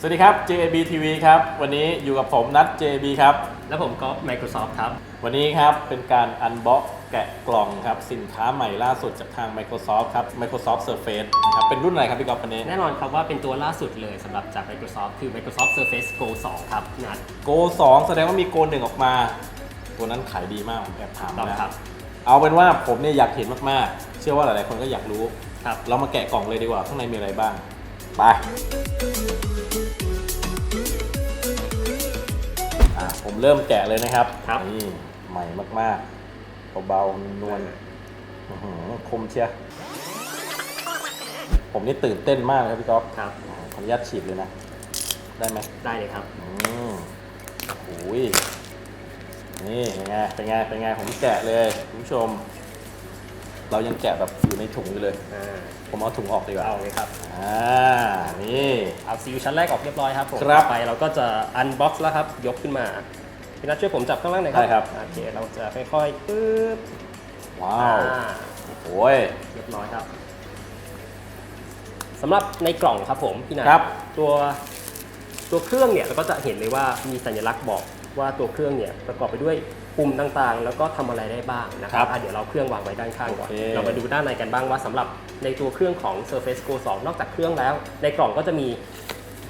สวัสดีครับ JAB TV ครับ วันนี้อยู่กับผมนัท JAB ครับ แล้วผมก็ Microsoft ครับ วันนี้ครับเป็นการอันบ็อกแกะกล่องครับสินค้าใหม่ล่าสุดจากทาง Microsoft ครับ Microsoft Surface นะครับเป็นรุ่นอะไรครับพี่กอล์ฟวันนี้ แน่นอนครับว่าเป็นตัวล่าสุดเลยสำหรับจาก Microsoft คือ Microsoft Surface Go 2 ครับนัด Go 2 แสดงว่ามี Go 1 ออกมา ตัวนั้นขายดีมากผมแอบถามต้องนะครับ เอาเป็นว่าผมเนี่ยอยากเห็นมากๆ เชื่อว่าหลายๆคนก็อยากรู้ ครับ เรามาแกะกล่องเลยดีกว่าข้างในมีอะไรบ้าง ไป ผมเริ่มแกะเลยนะครับครับ นี่ใหม่มากๆเบาๆนวลอื้อหือคมเชียร์ผมนี่ตื่นเต้นมากเลยครับพี่ก๊อฟครับ ขออนุญาตฉีดเลยนะ ได้ไหมได้เลยครับ อืมโอ้ยนี่เป็นไงเป็นไงเป็นไงผมแกะเลยคุณผู้ชม เรายังแกะแบบอยู่ในถุงอยู่เลย อ่า ผมเอาถุงออกดีกว่าเอาเลยครับ อ่า นี่เอาซีลชั้นแรกออกเรียบร้อยครับผมครับ ต่อไปเราก็จะ unbox แล้วครับ ยกขึ้นมา พี่นัทช่วยผมจับข้างล่างหน่อยครับได้ครับ โอเค เราจะค่อยๆปึ๊บว้าว อ่า โอ้ย เรียบร้อยครับสำหรับในกล่องครับผมพี่นัทครับ ตัวตัวเครื่องเนี่ยเราก็จะเห็นเลยว่ามีสัญลักษณ์บอกว่าตัวเครื่องเนี่ยประกอบไปด้วย ปุ่มต่างๆ แล้วก็ทำอะไรได้บ้างนะคครัรับบอะเดี๋ยวเราเครื่องวางไว้ด้านข้างก่อนโอเคเรามาดูด้านในกันบ้างว่าสำหรับในตัวเครื่องของ Surface Go 2 นอกจากเครื่องแล้ว ในกล่องก็จะมี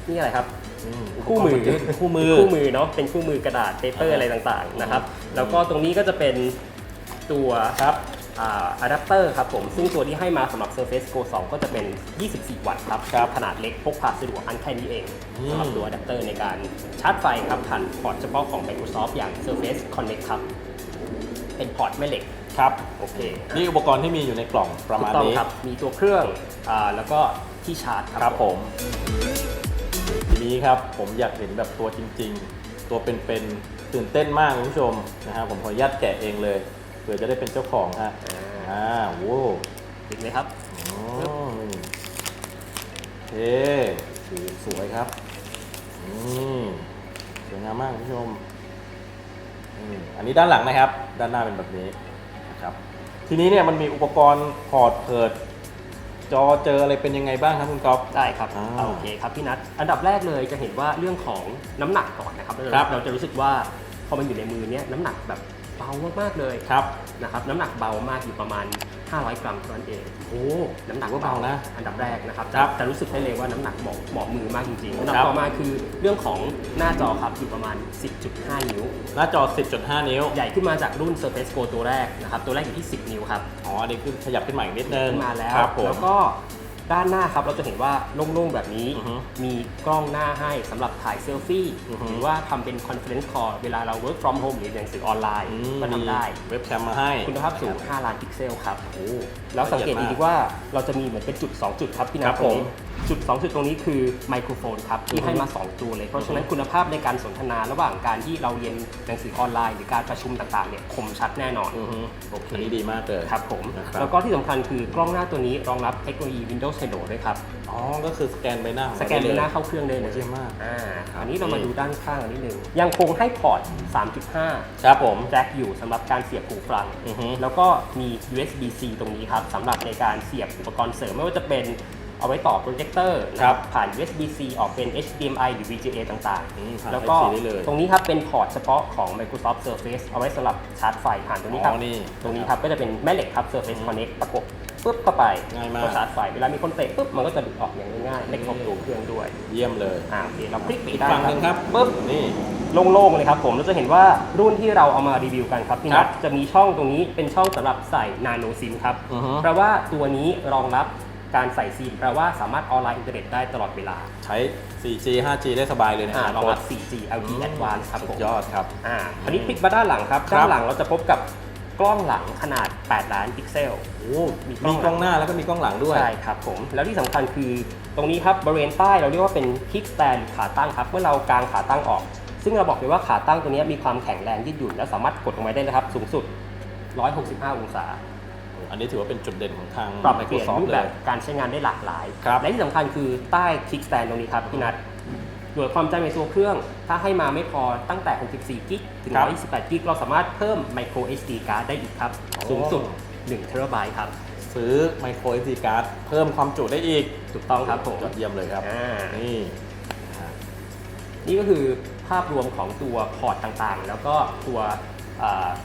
นี่อะไรครับอืมคู่มือคู่มือคู่มือเนาะเป็นคู่มือกระดาษเปเปอร์อะไรต่างๆนะครับแล้วก็ตรงนี้ก็จะเป็นตัวครับ อะแดปเตอร์ครับผม ซึ่งตัวที่ให้มาสำหรับ Surface Go 2 ก็จะเป็น 24 วัตต์ครับครับขนาดเล็กพกพาสะดวกอันแค่นี้เองอืมสำหรับตัวอะแดปเตอร์ในการชาร์จไฟครับผ่านพอร์ตเฉพาะของ Microsoft อย่าง Surface Connect ครับ เป็นพอร์ตแม่เหล็กครับโอเคนี่อุปกรณ์ที่มีอยู่ในกล่องประถูมาณกต้องนี้ครับมีตัวเครื่องอาแล้วก็ที่ชาร์จครับครับผมทีนี้ครับผมอยากเห็นแบบตัวจริง ๆ ตัวเป็นๆตื่นเต้นมากคุณผู้ชมนะครับผมขออนุญาตแกะเองเลยเผื่อจะได้เป็นเจ้าของฮะอ่าอ่าโว้ติดเลยครับอืมโอเคโอ้สวยครับอืมสวยงามมากคุณผู้ชมอืมอันนี้ด้านหลังนะครับ ด้านหน้าเป็นแบบนี้นะครับ ทีนี้เนี่ยมันมีอุปกรณ์พอร์ตเพิดจอเจออะไรเป็นยังไงบ้างครับคุณก๊อฟได้ครับอ่าเอาโอเคครับพี่นัทอันดับแรกเลยจะเห็นว่าเรื่องของน้ำหนักก่อนนะครับเราครับ เราจะรู้สึกว่าพอมันอยู่ในมือเนี้ยน้ำหนักแบบ เบามากๆเลยครับนะครับน้ำหนักเบามากอยู่ประมาณ 500 กรัมเท่านั้นเองโอ้น้ำหนักถือว่าเบานะอันดับแรกนะครับครับจะรู้สึกได้เลยว่าน้ำหนักเหมาะเหมาะมือมากจริงๆอันดับครับ ต่อมาคือเรื่องของหน้าจอครับอยู่ประมาณ 10.5 นิ้ว หน้าจอ 10.5 นิ้ว ใหญ่ขึ้นมาจากรุ่น Surface Go ตัวแรกนะครับตัวแรกอยู่ที่ 10 นิ้วครับ อ๋ออันนี้คือขยับขึ้นมาอีกนิดนึงขึ้นมาแล้ว ครับผม แล้วก็ ด้านหน้าครับเราจะเห็นว่าโล่งๆแบบนี้ อือฮึมีกล้องหน้าให้สำหรับถ่ายเซลฟี่อือฮึ หรือว่าทำเป็น conference call เวลาเรา work from home หรือเรียนหนังสือออนไลน์อืมก็ทำได้ เว็บแคมมาให้คุณภาพสูง 5 ล้านพิกเซลครับ โอ้ แล้วสังเกตละอียดีมๆว่าเราจะมีเหมือนเป็นจุด 2 จุดครับพี่คนัรัทบตรงนี้ผมจุด 2 จุดตรงนี้คือไมโครโฟนครับ ที่ให้มา 2 ตัวเลย เพราะฉะนั้นคุณภาพในการสนทนาระหว่างการที่เราเรียนหนังสือออนไลน์หรือการประชุมต่างๆเนี่ยคมชัดแน่นอนอือฮึโอเคอันนี้ดีมากเลยครับผมนะครับ แล้วก็ที่สำคัญคือกล้องหน้าตัวนี้รองรับเทคโนโลยี Windows Hello ด้วยครับ อ๋อ ก็คือสแกนใบหน้าของสเราแกนได้ใบเลยหน้าเข้าเครื่องได้เลยเยี่ยมมาก อ่าครับอันนี้เรามาดูด้านข้างนิดนึงยังคงให้พอร์ต 3.5 ครับผม แจ็คอยู่สำหรับการเสียบหูฟัง อือฮึ แล้วก็มี USB-C ตรงนี้ครับสำหรับในการเสียบอุปกรณ์เสริมไม่ว่าจะเป็น เอาไว้ต่อโปรเจคเตอร์นะครับผ่าน USB-C ออกเป็น HDMI หรือ VGA ต่างอืมผ่านๆแล้วก็ Type C ได้เลยตรงนี้ครับเป็นพอร์ตเฉพาะของ Microsoft Surface เอาไว้สำหรับชาร์จไฟผ่านตรงนี้ครับอ๋อนี่ตรงนี้ครับก็จะเป็นแม่เหล็กครับ Surface Connect ประกบปุ๊บเข้าไปง่ายมากก็ชาร์จไฟ เวลามีคนเตะปุ๊บมันก็จะหลุดออกอย่างง่ายๆไม่ครบตัวเครื่องด้วย เยี่ยมเลยอ่าโอเคเราคลิกไปอีกได้ฝั่งหนึ่งครับปุ๊บนี่โล่งๆเลยครับผมเราจะเห็นว่ารุ่นที่เราเอามารีวิวกันครับพี่คนัรัทบจะมีช่องตรงนี้เป็นช่องสำหรับใส่นาโนซิมครับอือฮึแปลว่าตัวนี้รองรับ การใส่ซิมแปลว่าสามารถออนไลน์อินเทอร์เน็ตได้ตลอดเวลาใช้ 4G 5G ได้สบายเลยนะอ่าครรัองรับ 4G LTE Advanced ครับสุผดมยอดครับ อ่าอันนี้พลิกมาด้านหลังครับ ครับ ด้านหลังเราจะพบกับกล้องหลังขนาด 8 ล้านพิกเซล โอ้มีมีกล้องกล้องหน้าแล้วก็มีกล้องหลังด้วย ใช่ครับผม แล้วที่สำคัญคือตรงนี้ครับบริเวณใต้เราเรียกว่าเป็นคิกสแตนขาตั้งครับเมื่อเรากางขาตั้งออก ซึ่งเราบอกเลยว่าขาตั้งตัวนี้มีความแข็งแรงยืดหยุ่นและสามารถกดลงไปได้นะครับ สูงสุด 165 องศา อันนี้ถือว่าเป็นจุดเด่นของทาง ปรับเปลี่ยน Microsoft รูปเลแบบยการใช้งานได้หลากหลาย ครับและที่สำคัญคือใต้คิกสแตนตรงนี้ครับพี่นัทโดยความจำในตัวเครื่อง ถ้าให้มาไม่พอตั้งแต่ 64 กิกถึง ครับ 128 กิกเราสามารถเพิ่ม micro SD card ได้อีกครับโอ้สูงสุด1 t b ครับ ซื้อ micro SD card เพิ่มความจุได้อีกถูกต้องครับผม ยอดเยี่ยมเลยครับ อ่านี่อ่านี่ก็คือภาพรวมของตัวพอร์ตต่างๆ แล้วก็ตัวเอ่อ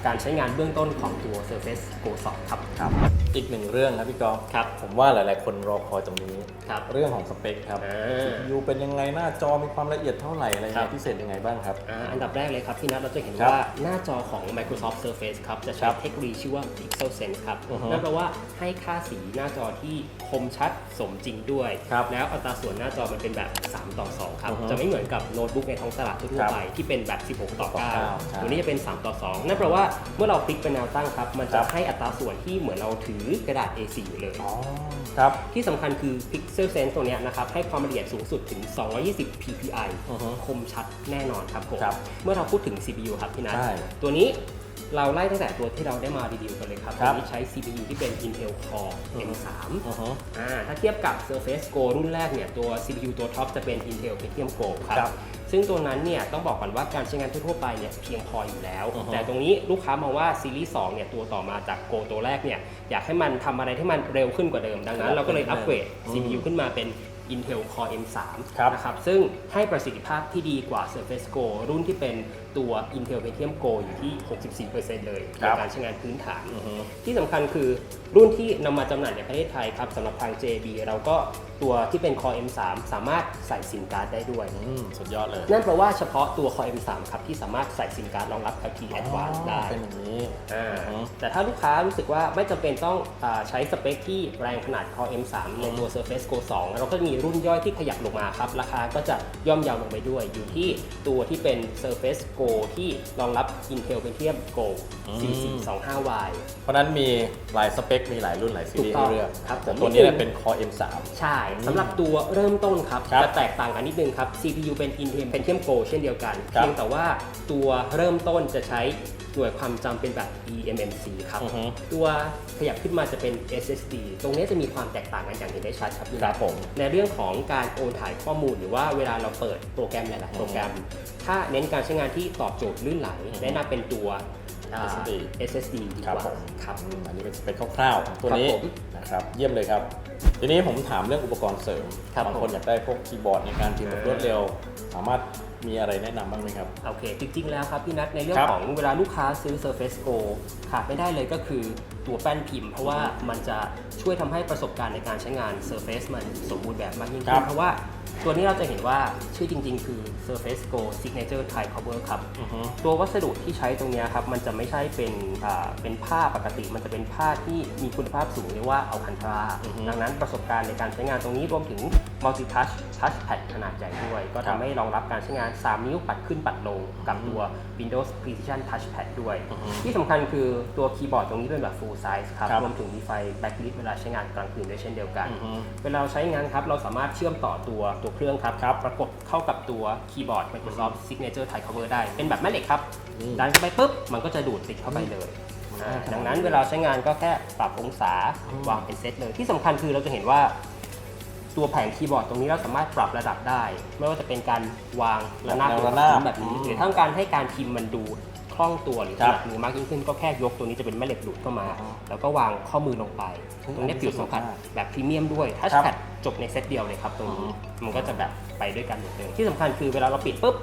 การใช้งานเบื้องต้นของตัว Surface Go 2 ครับครับ อีกหนึ่งเรื่องครับพี่กอล์ฟครับ ผมว่าหลาย ๆ คนรอคอยตรงนี้ ครับเรื่องของสเปคครับอ่า CPU เป็นยังไงหน้าจอมีความละเอียดเท่าไหร่อะไรครัเงี้บยพิเศษยังไงบ้างครับอ่าอันดับแรกเลยครับที่นัทเราจะเห็นครับว่าหน้าจอของ Microsoft Surface ครับ จะคใช้รับเทคโนโลยีชื่อว่า Pixel Sense ครับอือฮึนั่นแปลว่าให้ค่าสีหน้าจอที่คมชัดสมจริงด้วย ครับแล้วอัตราส่วนหน้าจอมันเป็นแบบ 3 ต่อ 2 ครับ อือฮึจะไม่เหมือนกับโน้ตบุ๊กในท้องตลาดทั่ควรับๆไปที่เป็นแบบ 16 ต่อต่อเก้าใช่9ตัวนี้จะเป็น 3 ต่อ 2 นั่นแปลว่าเมื่อเราคลิกเป็นแนวตั้งครับ มันคจะรับให้อัตราส่วนที่เหมือนเราถือกระดาษ A4 อยู่เลยอ๋อครับ ที่สำคัญคือ Pixel Sense ตัวเนี้ยนะครับ ให้ความละเอียดสูงสุดถึง 220 ppi อือฮึคมชัดแน่นอนครับผม ครับเมื่อเราพูดถึง CPU ครับพี่นัทใช่ตัวนี้เราไล่ตั้งแต่ตัวที่เราได้มารีวิวกันเลยครับครัตับวนี้ใช้ CPU ที่เป็น Intel Core อือฮึ M3 อือฮึอ่าถ้าเทียบกับ Surface Go รุ่นแรกเนี่ย ตัว CPU ตัวท็อปจะเป็น Intel Pentium Go ครับ ครับ ซึ่งตัวนั้นเนี่ยต้องบอกก่อนว่าการใช้งานทั่วๆไปเนี่ยเพียงพออยู่แล้ว อือฮึแต่ตรงนี้ลูกค้ามองว่าซีรีส์2เนี่ยตัวต่อมาจาก Go ตัวแรกเนี่ยอยากให้มันทำอะไรที่มันเร็วขึ้นกว่าเดิมดังนั้น เราก็เลยอัปเกรด อืม CPU ขึ้นมาเป็น Intel Core M3 ครับ นะครับซึ่งให้ประสิทธิภาพที่ดีกว่า Surface Go รุ่นที่เป็น ตัว Intel Pentium Go อยู่ที่ 64%เลยคในรับการใช้งานพื้นฐานอือฮึที่สำคัญคือรุ่นที่นำมาจำหน่ายในประเทศไทยครับสำหรับทาง JB เราก็ตัวที่เป็น Core M3 สามารถใส่ซิมการ์ดได้ด้วยอืมสุดยอดเลย นั่นแปลว่าเฉพาะตัว Core M3 ครับที่สามารถใส่ซิมการ์ดรองรับ LTE Advanced ได้เป็นอย่างนี้อ่าอือฮึแต่ถ้าลูกค้ารู้สึกว่าไม่จำเป็นต้องอาใช้สเปคที่แรงขนาด Core M3 ในตัว Surface Go 2 เราก็จะมีรุ่นย่อยที่ขยับลงมาครับ ราคาก็จะย่อมเยาวลงไปด้วย อยู่ที่ตัวที่เป็น Surface Go ที่รองรับ Intel Pentium Go อืม 4425Y เพราะฉะนั้นมีหลายสเปค มีหลายรุ่นหลายซีรีส์ถูกต้ให้องเลือกครับแต่ผมตัวนี้เนี่ยเป็น Core M3 ใช่สำหรับตัวเริ่มต้นครับครับจะแตกต่างกันนิดนึงครับ CPU เป็น Intel Pentium Go เช่นเดียวกัน ครับ เพียงแต่ว่าตัวเริ่มต้นจะใช้ หน่วยความจำเป็นแบบ eMMC ครับ อือฮึ ตัวขยับขึ้นมาจะเป็น SSD ตรงนี้จะมีความแตกต่างกันอย่างเห็นได้ชัดครับพี่ครับผม ในเรื่องของการโอนถ่ายข้อมูลหรือว่าเวลาเราเปิดโปรแกรมหลายๆ โปรแกรม ถ้าเน้นการใช้งานที่ตอบโจทย์ลื่นไหลอือฮึแนะนำเป็นตัวอ่า SSD SSD ดีครับกว่าผมครับ อืมอันนี้เป็นสเปคคร่าวๆของตัวนี้ครับผม นะครับ เยี่ยมเลยครับ ทีนี้ผมถามเรื่องอุปกรณ์เสริมครับบางคนผมอยากได้พวกคีย์บอร์ดในการพิมพ์แบบอ่ารวดเร็ว สามารถมีอะไรแนะนำบ้างไหมครับ โอเค จริง ๆ แล้วครับพี่นัทในเรื่องครับของเวลาลูกค้าซื้อ Surface Go ขาดไม่ได้เลยก็คือตัวแป้นพิมพ์ เพราะว่ามันจะช่วยทำให้ประสบการณ์ในการใช้งาน Surface มันสมบูรณ์แบบมากยิ่งครัขึ้บนเพราะว่าตัวนี้เราจะเห็นว่าชื่อจริง ๆ คือ Surface Go Signature Tie Cover ครับ อือฮึ ตัววัสดุที่ใช้ตรงเนี้ยครับมันจะไม่ใช่เป็นอ่าเป็นผ้าปกติ มันจะเป็นผ้าที่มีคุณภาพสูงเรียกว่าเอาคันทราอือฮึ ดังนั้นประสบการณ์ในการใช้งานตรงนี้รวมถึง multi touch touch pad ขนาดใหญ่ด้วย ก็ครับทำให้รองรับการใช้งาน 3 นิ้วปัดขึ้นปัดลงกับตัว Windows Precision Touch Pad ด้วยอือฮึที่สำคัญคือตัวคีย์บอร์ดตรงนี้เป็นแบบ full size ครับครับ รวมถึงมีไฟ backlit เวลาใช้งานกลางคืนด้วยเช่นเดียวกันอือฮึเวลาเราใช้งานครับ เราสามารถเชื่อมต่อตัวตัวเครื่องครับครับประกบเข้ากับตัวคีย์บอร์ด Microsoft Signature Tie Cover ได้ เป็นแบบแม่เหล็กครับนี่ดันเข้าไปปุ๊บมันก็จะดูดติดเข้าไปเลยอ่า ดังนั้นเวลาใช้งานก็แค่ปรับองศาอืมวางเป็นเซตเลย ที่สำคัญคือเราจะเห็นว่าตัวแผงคีย์บอร์ดตรงนี้เราสามารถปรับระดับได้ ไม่ว่าจะเป็นการวางระนาบแนวเป็นระนาบแบบนี้อืมหรือถ้าต้องการให้การพิมพ์มันดูคล่องตัวหรือครัถบนัดมือมากยิ่งขึ้นก็แค่ยกตัวนี้จะเป็นแม่เหล็กดูดเข้ามาอ๋อแล้วก็วางข้อมือลงไปอืมตรงนี้ผิวสัมผัสสะดวกมากแบบพรีเมียมด้วยทัชครับแพดจบในเซตเดียวเลยครับตรงนี้อืมมันก็จะแบบไปด้วยกันหมดเลยที่สำคัญคือเวลาเราปิดปุ๊บ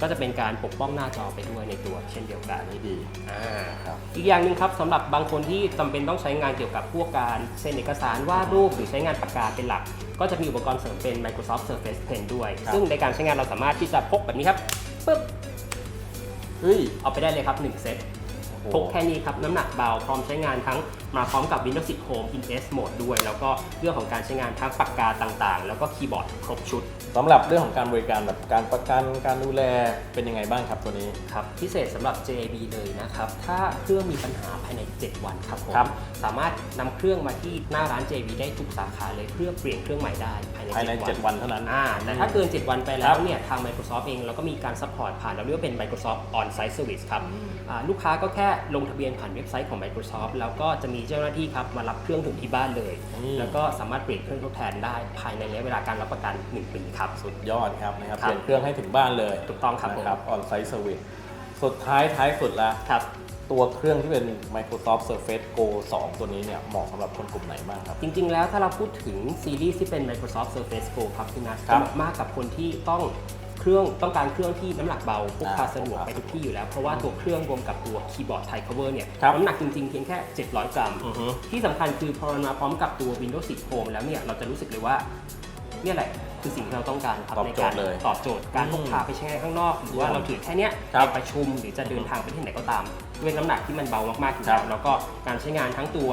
ก็จะเป็นการปกป้องหน้าจอไปด้วยในตัวเช่นเดียวกันอันนี้ดีอ่าครับอีกอย่างหนึ่งครับสำหรับบางคนที่จำเป็นต้องใช้งานเกี่ยวกับพวกการเซ็นเอกสารวาดรูปหรือใช้งานปากกาเป็นหลัก ก็จะมีอุปกรณ์เสริมเป็น Microsoft Surface Pen ด้วย ครับ ซึ่งในการใช้งานเราสามารถที่จะพกแบบนี้ครับปึ๊บเฮ้ยเอาไปได้เลยครับ1เซต โอ้โห พกแค่นี้ครับน้ำหนักเบาพร้อมใช้งานทั้ง มาพร้อมกับ Windows 10 Home in S Mode ด้วย แล้วก็เรื่องของการใช้งานทั้งปากกาต่างๆ แล้วก็คีย์บอร์ดครบชุด สำหรับเรื่องของการบริการแบบการประกันการดูแลเป็นยังไงบ้างครับตัวนี้ ครับพิเศษสำหรับ JAB เลยนะครับ ถ้าเครื่องมีปัญหาภายใน 7 วันครับผมครับสามารถนำเครื่องมาที่หน้าร้าน JAB ได้ทุกสาขาเลยเพื่อเปลี่ยนเครื่องใหม่ได้ภายในภายใน7 7วันเท่านั้น อ่าแต่ถ้าเกิน 7 วันไปแล้ครัวบ เนี่ยทาง Microsoft เองเราก็มีการซัพพอร์ตผ่านเราเรียกว่าเป็น Microsoft On-Site Service ครับอ่าลูกค้าก็แค่ลงทะเบียนผ่านเว็บไซต์ของ Microsoft แล้วก็จะมีเจ้าหน้าที่ครับมารับเครื่องถึงที่บ้านเลย อืม แล้วก็สามารถเปลี่ยนเครื่องทดแทนได้ภายในระยะเวลาการรับประกัน 1 ปีครับ สุดยอดครับนะครับ ครับ เปลี่ยนเครื่องให้ถึงบ้านเลยถูกต้องครับผมนะครับออนไซต์เซอร์วิสสุดท้ายท้ายสุดละ ครับ ตัวเครื่องที่เป็น Microsoft Surface Go 2 ตัวนี้เนี่ยเหมาะสำหรับคนกลุ่มไหนบ้างครับ จริงๆ แล้วถ้าเราพูดถึงซีรีส์ที่เป็น Microsoft Surface Go ครับพี่นัทครัจะบเหมาะมากกับคนที่ต้อง เครื่องต้องการเครื่องที่น้ำหนักเบาพกพาอ่าสะดวกไปทุกที่อยู่แล้ว เพราะว่าตัวเครื่องรวมกับตัวคีย์บอร์ดไทย cover เนี่ยครับน้ำหนักจริงๆเพียงแค่ 700 กรัม อือฮึ ที่สำคัญคือพอมันมาพร้อมกับตัว Windows 10 Home แล้วเนี่ยเราจะรู้สึกเลยว่าเนี่ยแหละคือสิ่งที่เราต้องการครับตอบในโจกาทรย์เลยตอบโจทย์การพกพาไปใช้งานข้างนอก หรือว่าเราถือแค่เนี้ยครับไปประชุมหรือจะเดินทางไปที่ไหนก็ตาม ด้วยน้ำหนักที่มันเบามากๆอยู่ครัแล้บวแล้วก็การใช้งานทั้งตัว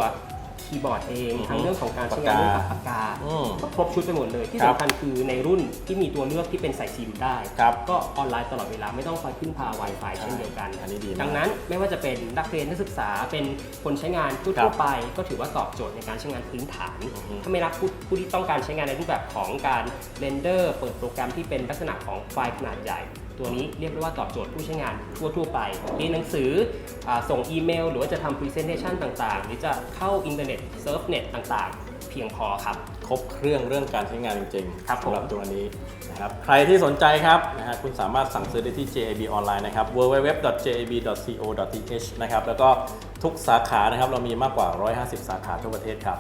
คีย์บอร์ดเองอือฮึทั้งเรื่องของการใช้งานร่วมกับปากกาอืมก็ครบชุดไปหมดเลย ที่ครับสำคัญคือในรุ่นที่มีตัวเลือกที่เป็นใส่ซิมได้ครับก็ออนไลน์ตลอดเวลาไม่ต้องคอยพึ่งพา Wi-Fi เช่นเดียวกันอันนี้ดีมากดังนั้นไม่ว่าจะเป็นนักเรียนนักศึกษาเป็นคนใช้งานครัทั่วบๆไป ก็ถือว่าตอบโจทย์ในการใช้งานพื้นฐานอือฮึถ้าไม่นับผู้ผู้ที่ต้องการใช้งานในรูปแบบของการเรนเดอร์ เปิดโปรแกรมที่เป็นลักษณะของไฟล์ขนาดใหญ่ ตัวนี้เรียกได้ว่าตอบโจทย์ผู้ใช้งานทั่วๆไปเรียนหนังสืออส่งอีเมล หรือว่าจะทำ Presentation ต่างๆ หรือจะเข้าอินเทอร์เน็ตเซิร์ฟเน็ตต่างๆ เพียงพอครับ ครบเครื่องเรื่องการใช้งานจริงๆครับสำหรับตัวนี้นะครับใครที่สนใจครับนะฮะคุณสามารถสั่งซื้อได้ที่ JAB ออนไลน์นะครับ www.jab.co.th นะครับแล้วก็ทุกสาขานะครับเรามีมากกว่า 150 สาขาทั่วประเทศครับ